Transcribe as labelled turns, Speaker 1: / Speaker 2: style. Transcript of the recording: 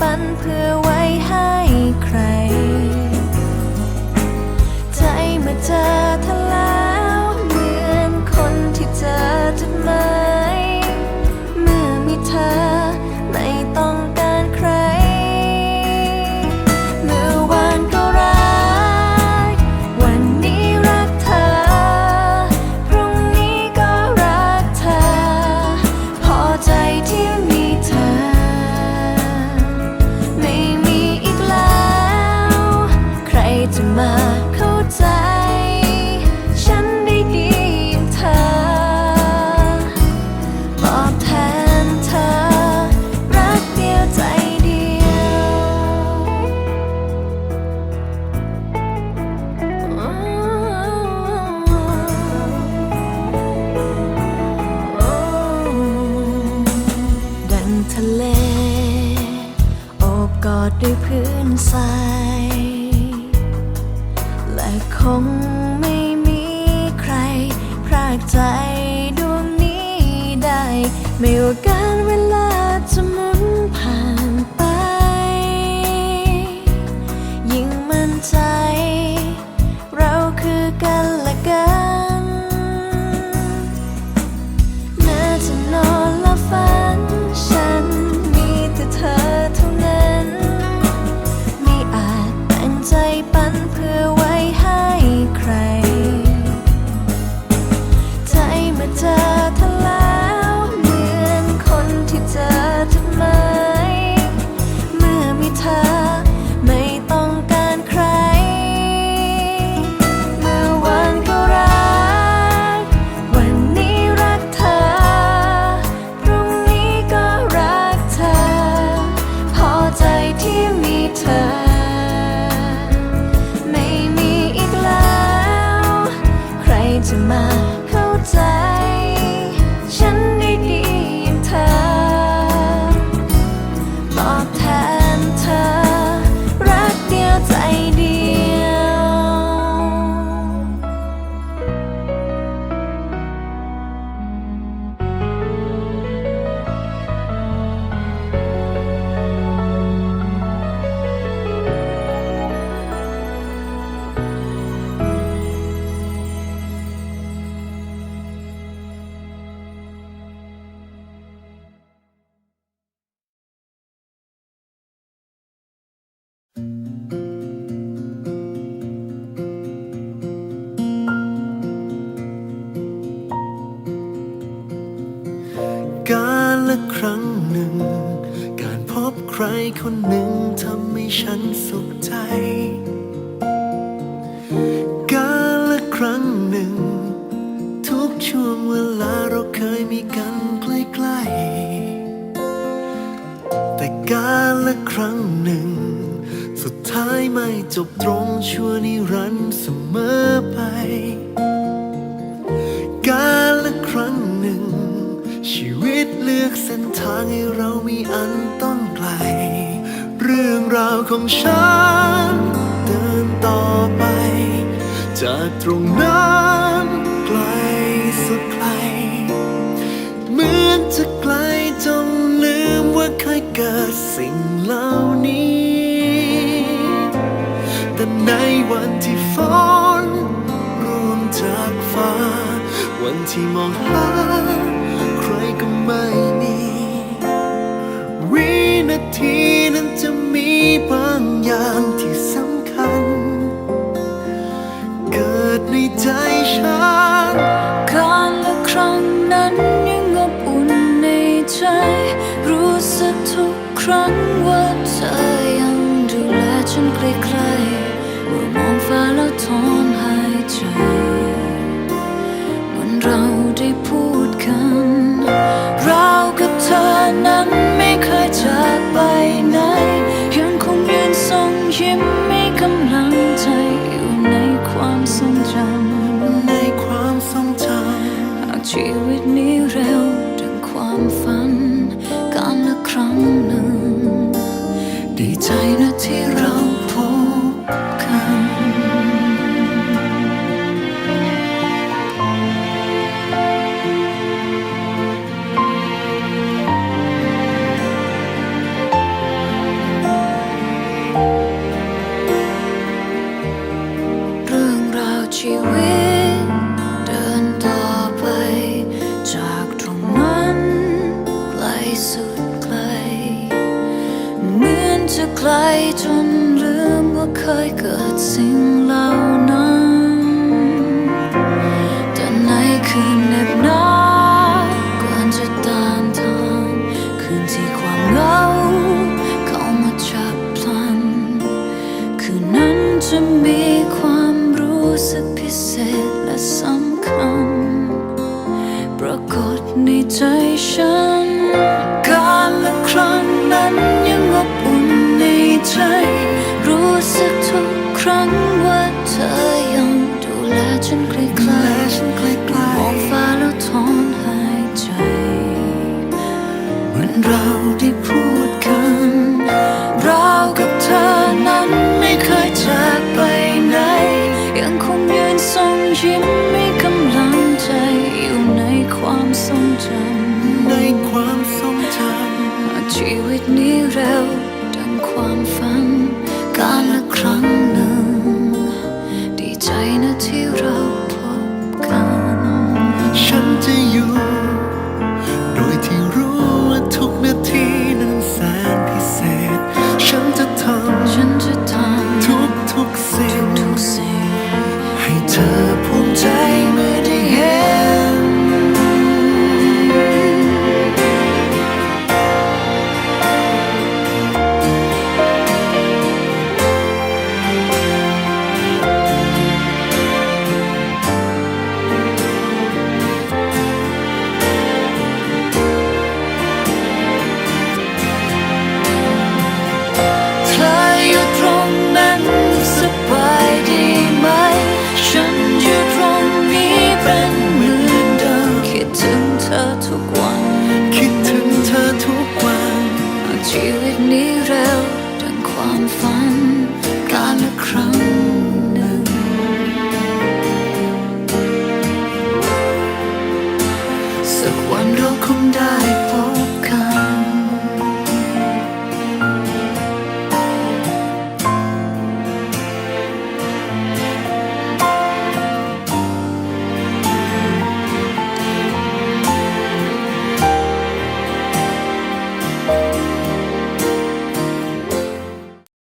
Speaker 1: ปันเพื่อ โอบกอดด้วยพื้นทรายและคงไม่มีใครพรากใจดวงนี้ได้ ไม่ว่าการเวลาจะมา จะมาเข้าใจ
Speaker 2: คนหนึ่งทำให้ฉันสุขใจ การละครั้งหนึ่ง ทุกช่วงเวลาเราเคยมีกันใกล้ๆแต่การละครั้งหนึ่ง สุดท้ายไม่จบตรงชั่วนิรันดร์เสมอไป การละครั้งหนึ่ง ชีวิตเลือกเส้นทางให้เรามีอันต้อง ล เรื่องราวของฉัน เดินต่อไป จากตรงนั้นไกลสุดไกล เหมือนจะไกลจนลืมว่าเคยเกิดสิ่งเหล่านี้ แต่ในวันที่ฝนร่วงจากฟ้า วันที่มองหา จะมีบางอย่างที่สำคัญ เกิดในใจฉัน
Speaker 1: การละครั้งนั้นยังอบอุ่นในใจ รู้สึกทุกครั้งว่าเธอยังดูแลฉันใกล้ๆเมื่อมองฟ้าแล้วถอนหายใจเหมือนเราได้พูด
Speaker 3: чем ศและสำคัญ ปรากฏในใจฉัน 你俩。ีวิตนี้เร็วดังความฝันการละครั้งหนึ่ง
Speaker 4: สัก
Speaker 3: วัน
Speaker 4: เรา
Speaker 3: คง
Speaker 4: ได้